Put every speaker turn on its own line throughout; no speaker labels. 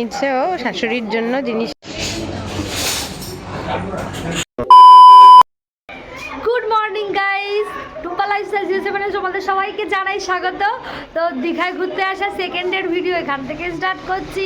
নিচ্ছে ও শাশুড়ির জন্য জিনিস
good morning guys Tumpa lifestyle zero সেভেনে তোমাদের সবাইকে জানাই স্বাগত। তো দীঘায় ঘুরতে আসা সেকেন্ডের ভিডিও এখান থেকে স্টার্ট করছি।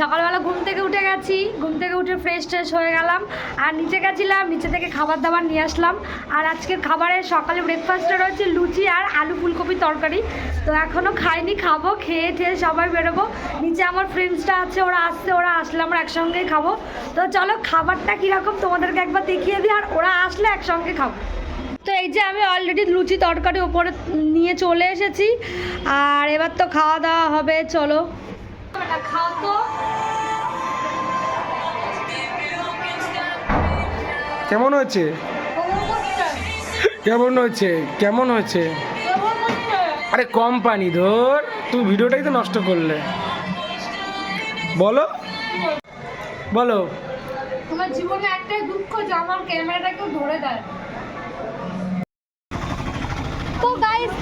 সকালবেলা ঘুম থেকে উঠে গেছি, ঘুম থেকে উঠে ফ্রেশ ট্রেশ হয়ে গেলাম, আর নিচে গেছিলাম, নিচে থেকে খাবার দাবার নিয়ে আসলাম, আর আজকের খাবারে সকালে ব্রেকফাস্টে রয়েছে লুচি আর আলু ফুলকপি তরকারি। তো এখনও খাইনি, খাব, খেয়ে ঠেয়ে সবাই বেরোবো। নিচে আমার ফ্রেন্ডসটা আছে, ওরা আসছে, ওরা আসলে আমরা একসঙ্গেই খাব। তো চলো খাবারটা কীরকম তোমাদেরকে একবার দেখিয়ে দিই, আর ওরা আসলে একসঙ্গে খাব। তো এই যে আমি অলরেডি লুচি তরকারি ওপরে নিয়ে চলে এসেছি, আর এবার তো খাওয়া দাওয়া হবে, চলো। খাও তো।
কেমন হয়েছে? কেমন হয়েছে? কেমন হয়েছে? আরে কম পানি ধর তুই ভিডিওটাই তো নষ্ট করলে। বলো। বলো।
আমার জীবনে একটাই দুঃখ যে আমার ক্যামেরাটা কেউ ধরে দেয়। তো গাইস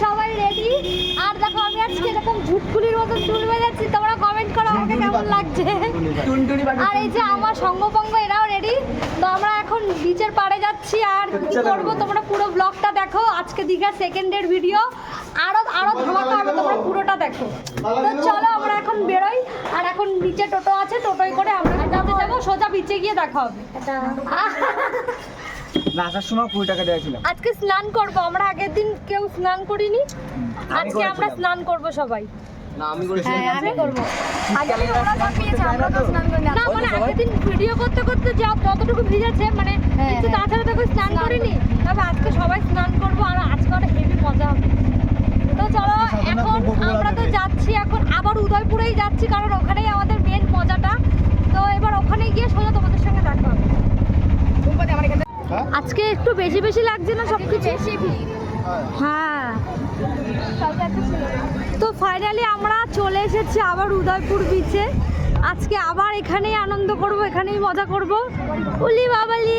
সবাই রেডি আর দেখো আমি আজকে এরকম ঝুটকুলির মতো চুল বেজাচ্ছি তোমরা কমেন্ট করো আমাকে কেমন লাগছে? আর এই যে আমার সঙ্গপঙ্গ এরাও রেডি তো আমরা এখন বিচের পাড়ে যাচ্ছি আর কি করব? তোমরা পুরো ব্লগটা দেখো আজকে দীঘা সেকেন্ডের ভিডিও আরও আরও ধামাকা হবে তোমরা পুরোটা দেখো। তো চলো আমরা এখন বেরোই। আর এখন নিচে টোটো আছে টোটোয় করে আমরা যাতে যাব। সোজা বিচে গিয়ে দেখা হবে।
না আসার সময় কুড়ি টাকা দিয়েছিলাম।
আজকে স্নান করব আমরা আগের দিন কেউ স্নান করিনি। আজকে আমরা স্নান করব সবাই।
না আমি
হ্যাঁ আমি করব। আমরা তো স্নান না। মানে আগের দিন ভিডিও করতে করতে যা যতটুকু ভিজেছে মানে কিন্তু তাছাড়া তো কেউ স্নান করিনি তবে আজকে সবাই স্নান করব আর আজকে অনেক হেভি মজা হবে। তো চলো এখন আমরা তো যাচ্ছি এখন আবার উদয়পুরেই যাচ্ছি কারণ ওখানেই আমাদের মেন মজাটা। তো এবার ওখানে গিয়ে সোজা তোমাদের সঙ্গে দেখা হবে আজকে একটু বেশি বেশি লাগছে না সব কিছু হ্যাঁ। তো ফাইনালি আমরা চলে এসেছি আবার উদয়পুর বিচে আজকে আবার এখানেই আনন্দ করব এখানেই মজা করব। উলি বাবালি!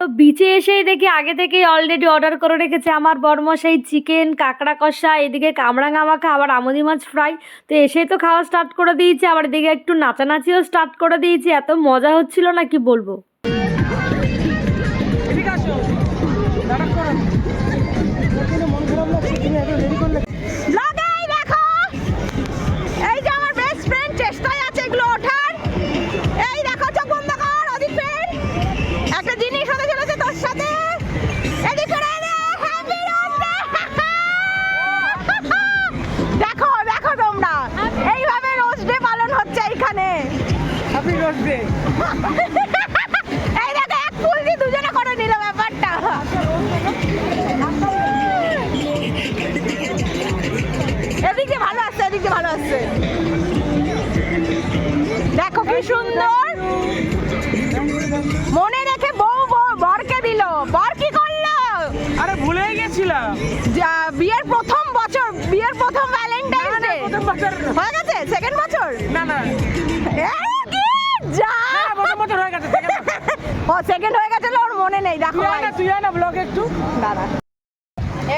তো বিচে এসেই দেখি আগে থেকেই অলরেডি অর্ডার করে রেখেছে আমার বরমশাই চিকেন কাঁকড়া কষা এদিকে কামরাঙা মাখা আবার আমুদি মাছ ফ্রাই তো এসেই তো খাওয়া স্টার্ট করে দিয়েছে আবার এদিকে একটু নাচানাচিও স্টার্ট করে দিয়েছে এত মজা হচ্ছিল না কি বলব?
ভালো আসছে দেখো কি সুন্দর। মনে রেখে বউ বরকে দিল। বর কি করল?
আরে ভুলেই গেছিলাম।
যা বিয়ের প্রথম বছর বিয়ের প্রথম ভ্যালেন্টাইন ডে
প্রথম বছর।
হয়ে গেছে? সেকেন্ড বছর?
না না।
কি? যা।
হ্যাঁ, প্রথম বছর হয়ে গেছে
ও সেকেন্ড হয়ে গেছে ওর মনে নেই। দেখো
তুই না তুই না ব্লগে একটু।
দাঁড়া।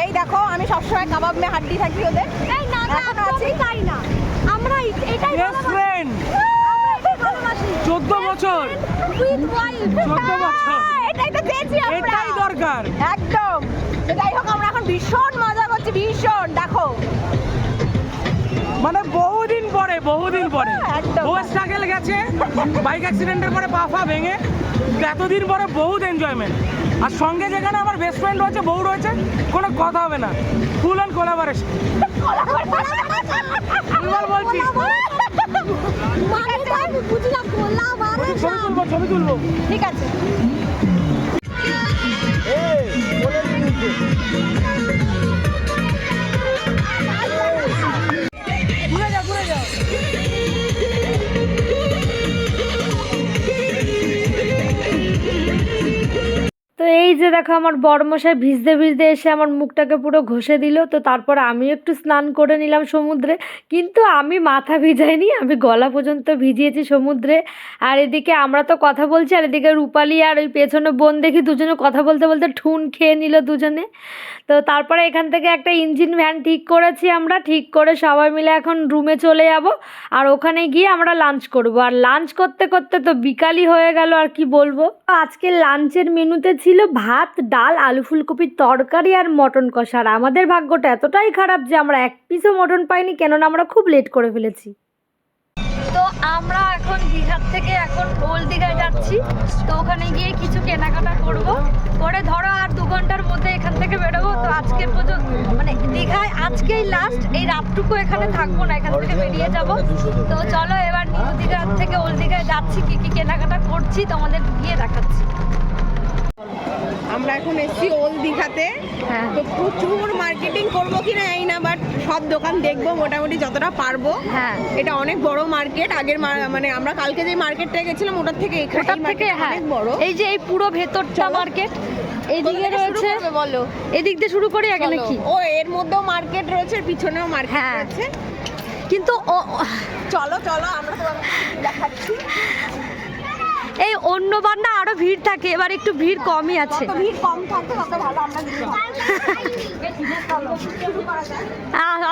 এই দেখো আমি সবসময় কাবাব মে হাড্ডি থাকি ওদের।
এই না না
এখন আছি।
তাই না। আমরা এটাই
ফ্রেন্ড
আমরা এটাই ভালোবাসি।
চোদ্দ বছর।
উইথ ওয়াইফ
চোদ্দ বছর।
হ্যাঁ, এটাই তো চেয়েছি আমরা।
এটাই দরকার।
একদম। যাই হোক আমরা এখন ভীষণ মজা করছি ভীষণ। দেখো।
মানে বহুদিন পরে বহুদিন পরে।
একদম।
বহু স্ট্রাগল গেছে বাইক অ্যাক্সিডেন্টের পরে পা ফা ভেঙে এতদিন পরে বহুত এনজয়মেন্ট আর সঙ্গে যেখানে আমার বেস্ট ফ্রেন্ড রয়েছে বউ রয়েছে কোনো কথা হবে না। ফুল অ্যান্ড কোলাবারেশন বলছি। ছবি তুলবো
ঠিক আছে।
দেখো আমার বড়মশাই ভিজতে ভিজতে এসে আমার মুখটাকে পুরো ঘষে দিল। তো তারপর আমি একটু স্নান করে নিলাম সমুদ্রে। কিন্তু আমি মাথা ভিজাইনি, আমি গলা পর্যন্ত ভিজিয়েছি সমুদ্রে। আর এদিকে আমরা তো কথা বলছি, আর এদিকে রূপালি আর ওই পেছনে বোন দেখি দুজনে কথা বলতে বলতে ঠুন খেয়ে নিল দুজনে। তো তারপরে এখান থেকে একটা ইঞ্জিন ভ্যান ঠিক করেছি আমরা, ঠিক করে সবাই মিলে এখন রুমে চলে যাব। আর ওখানে গিয়ে আমরা লাঞ্চ করব। আর লাঞ্চ করতে করতে তো বিকালই হয়ে গেল, আর কি বলব? আজকে লাঞ্চের মেনুতে ছিল ভাত ডাল, আলু ফুলকপির তরকারি আর মটন কষা। আর আমাদের ভাগ্যটা এতটাই খারাপ যে আমরা এক পিসও মটন পাইনি, কেননা আমরা খুব লেট করে ফেলেছি। তো আমরা এখন দীঘার থেকে এখন ওল্ড দীঘায় যাচ্ছি। তো ওখানে গিয়ে কিছু কেনাকাটা করব। করে ধরো আর দু ঘণ্টার মধ্যে এখান থেকে বেরোবো। তো আজকের পর্যন্ত মানে দীঘায় আজকেই লাস্ট এই রাতটুকু এখানে থাকব না, এখান থেকে বেরিয়ে যাব। তো চলো এবার নিউ দীঘার থেকে ওল্ড দীঘায় যাচ্ছি, কি কি কেনাকাটা করছি, তোমাদের গিয়ে দেখাচ্ছি।
আমরা এখন এসছি ওল দীঘাতে।
হ্যাঁ।
তো প্রচুর মার্কেটিং করব কিনা এই না বাট সব দোকান দেখব মোটামুটি যতটা পারব।
হ্যাঁ।
এটা অনেক বড় মার্কেট আগের মানে আমরা কালকে যে মার্কেটটা গেছিলাম ওটার থেকে এখানে
ওটার থেকে হ্যাঁ।
অনেক বড়।
এই যে এই পুরো ভেতরটা মার্কেট
শুরু
রয়েছে।
বলো?
এদিক দিয়ে শুরু করি আগে। নাকি?
ও এর মধ্যেও মার্কেট রয়েছে পিছনেও মার্কেট
হ্যাঁ।
রয়েছে।
কিন্তু
চলো চলো আমরা তোমাকে দেখাচ্ছি।
এই অন্যবার না আরও ভিড় থাকে এবার একটু ভিড় কমই আছে।
ভিড় কম থাকবে তত ভালো আমরা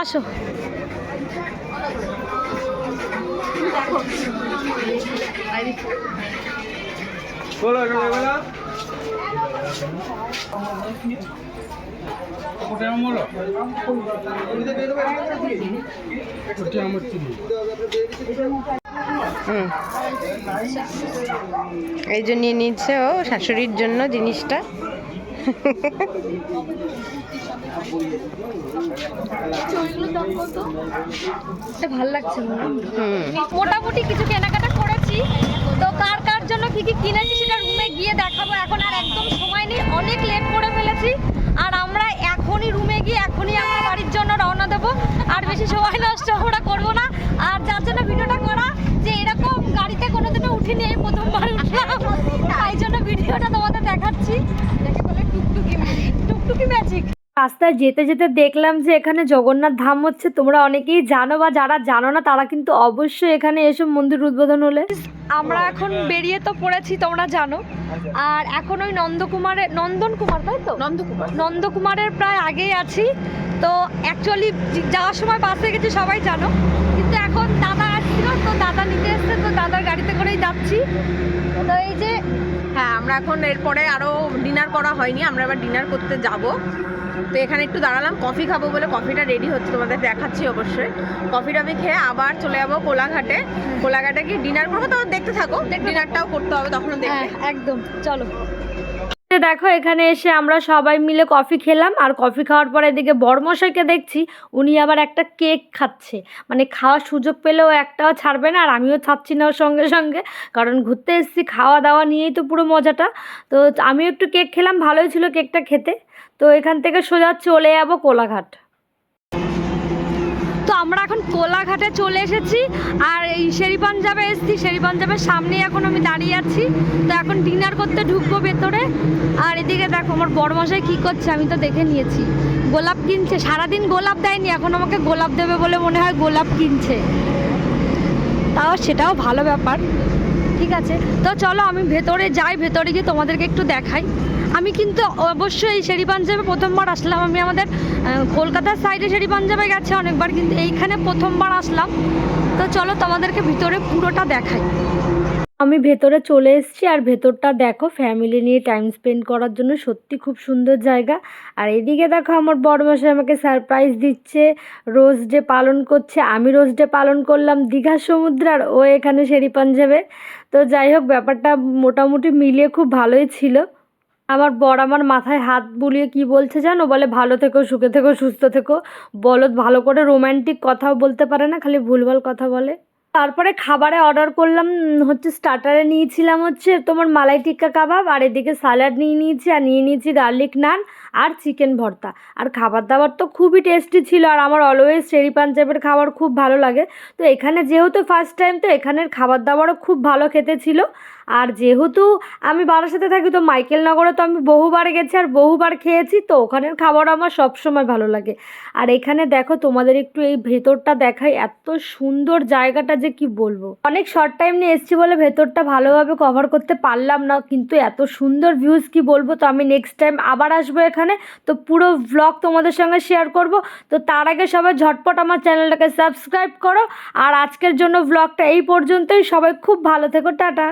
আসো।
হুম এই জন্য নিচ্ছে ও শাশুড়ির জন্য জিনিসটা।
ভালো লাগছে
হুম।
মোটামুটি কিছু কেনাকাটা করেছি। তো কার কার জন্য কি কি কিনেছি সেটা রুমে গিয়ে দেখাবো। এখন আর একদম সময় নেই। অনেক লেট করে ফেলেছি। আর আমরা এখনই রুমে গিয়ে এখনই আমরা বাড়ির জন্য রওনা দেবো আর বেশি সময় নষ্ট আমরা করব না। আর যার জন্য ভিডিওটা করা যে এরকম গাড়িতে কোনোদিনও উঠিনি এই প্রথমবার উঠলাম। তাই। জন্য ভিডিওটা তোমাদের দেখাচ্ছি। বলে টুকটুকি ম্যাজিক। টুকটুকি ম্যাজিক। রাস্তায় যেতে যেতে দেখলাম যে এখানে জগন্নাথ ধাম হচ্ছে। তোমরা অনেকেই জানো বা যারা জানো না তারা কিন্তু অবশ্যই এখানে এসে মন্দির উদ্বোধন হলে। আমরা এখন বেরিয়ে তো পড়েছি তোমরা জানো। আর এখন ওই নন্দকুমারের নন্দন কুমার তাই তো?
নন্দকুমার।
নন্দকুমারের প্রায় আগেই আছি। তো অ্যাকচুয়ালি যাওয়ার সময় বাসে গেছি সবাই জানো। কিন্তু এখন দাদা আসছিল তো দাদা নিতে এসছে তো দাদার গাড়িতে করেই যাচ্ছি।
আমরা এখন এরপরে আরও ডিনার করা হয়নি আমরা আবার ডিনার করতে যাব। তো এখানে একটু দাঁড়ালাম কফি খাব বলে কফিটা রেডি হচ্ছে তোমাদের দেখাচ্ছি অবশ্যই। কফিটা আমি খেয়ে আবার চলে যাব কোলাঘাটে। কোলাঘাটে গিয়ে ডিনার করব তো দেখতে থাকো ডিনারটাও করতে হবে তখন দেখবে।
হ্যাঁ একদম চলো। দেখো, এখানে এসে আমরা সবাই মিলে কফি খেলাম। আর কফি খাওয়ার পরে এদিকে বড়মশাইকে দেখছি, উনি আবার একটা কেক খাচ্ছে। মানে খাওয়ার সুযোগ পেলেও একটাও ছাড়বে না, আর আমিও ছাড়ছি না ওর সঙ্গে সঙ্গে। কারণ ঘুরতে এসেছি খাওয়া দাওয়া নিয়েই তো পুরো মজাটা। তো আমিও একটু কেক খেলাম, ভালোই ছিল কেকটা খেতে। তো এখান থেকে সোজা চলে যাব কোলাঘাট। তো আমরা এখন কোলাঘাটে চলে এসেছি আর এই শেরি পাঞ্জাবে এসেছি। শেরি পাঞ্জাবের সামনেই এখন আমি দাঁড়িয়ে আছি। তো এখন ডিনার করতে ঢুকবো ভেতরে। আর এদিকে দেখো আমার বড় মশাই কী করছে, আমি তো দেখে নিয়েছি। গোলাপ কিনছে। সারাদিন গোলাপ দেয়নি, এখন আমাকে গোলাপ দেবে বলে মনে হয় গোলাপ কিনছে। তাও সেটাও ভালো ব্যাপার। ঠিক আছে। তো চলো আমি ভেতরে যাই, ভেতরে গিয়ে তোমাদেরকে একটু দেখাই। আমি কিন্তু অবশ্যই শেরি পাঞ্জাবে প্রথমবার আসলাম। আমি আমাদের কলকাতার সাইডে শেরি পাঞ্জাবে গেছে অনেকবার, কিন্তু এইখানে প্রথমবার আসলাম। তো চলো তোমাদেরকে ভিতরে পুরোটা দেখাই। আমি ভেতরে চলে এসেছি আর ভেতরটা দেখো ফ্যামিলি নিয়ে টাইম স্পেন্ড করার জন্য সত্যি খুব সুন্দর জায়গা। আর এদিকে দেখো আমার বড় মশাই আমাকে সারপ্রাইজ দিচ্ছে রোজ ডে পালন করছে। আমি রোজ ডে পালন করলাম দীঘার সমুদ্র আর ও এখানে শেরি পাঞ্জাবে। তো যাই হোক, ব্যাপারটা মোটামুটি মিলিয়ে খুব ভালোই ছিল। আমার বর আমার মাথায় হাত বুলিয়ে কি বলছে জানো? বলে, ভালো থেকো, সুখে থেকো, সুস্থ থেকো। বলদ ভালো করে রোম্যান্টিক কথাও বলতে পারে না, খালি ভুলভাল কথা বলে। তারপরে খাবারে অর্ডার করলাম হচ্ছে স্টার্টারে নিয়েছিলাম হচ্ছে তোমার মালাই টিক্কা কাবাব, আর এদিকে স্যালাড নিয়ে নিয়েছি, আর নিয়ে নিয়েছি গার্লিক নান আর চিকেন ভর্তা। আর খাবার দাবার তো খুবই টেস্টি ছিল, আর আমার অলওয়েজ চেরি পাঞ্জাবের খাবার খুব ভালো লাগে। তো এখানে যেহেতু ফার্স্ট টাইম তো এখানের খাবার দাবারও খুব ভালো খেতে ছিল। আর যেহেতু আমি বারাসাতে থাকি, তো মাইকেল নগরে তো আমি বহুবার গেছি আর বহুবার খেয়েছি, তো ওখানের খাবার আমার সবসময় ভালো লাগে। আর এখানে দেখো তোমাদের একটু এই ভেতরটা দেখাই, এত সুন্দর জায়গাটা যে কি বলব। অনেক শর্ট টাইম নিয়ে এসেছি বলে ভেতরটা ভালোভাবে কভার করতে পারলাম না, কিন্তু এত সুন্দর ভিউজ কি বলব, তো আমি নেক্সট টাইম আবার আসব এখানে। তো পুরো ব্লগ তোমাদের সঙ্গে শেয়ার করব। তো তার আগে সবাই ঝটপট আমার চ্যানেলটাকে সাবস্ক্রাইব করো। আর আজকের জন্য ব্লগটা এই পর্যন্তই, সবাই খুব ভালো থেকো, টাটা।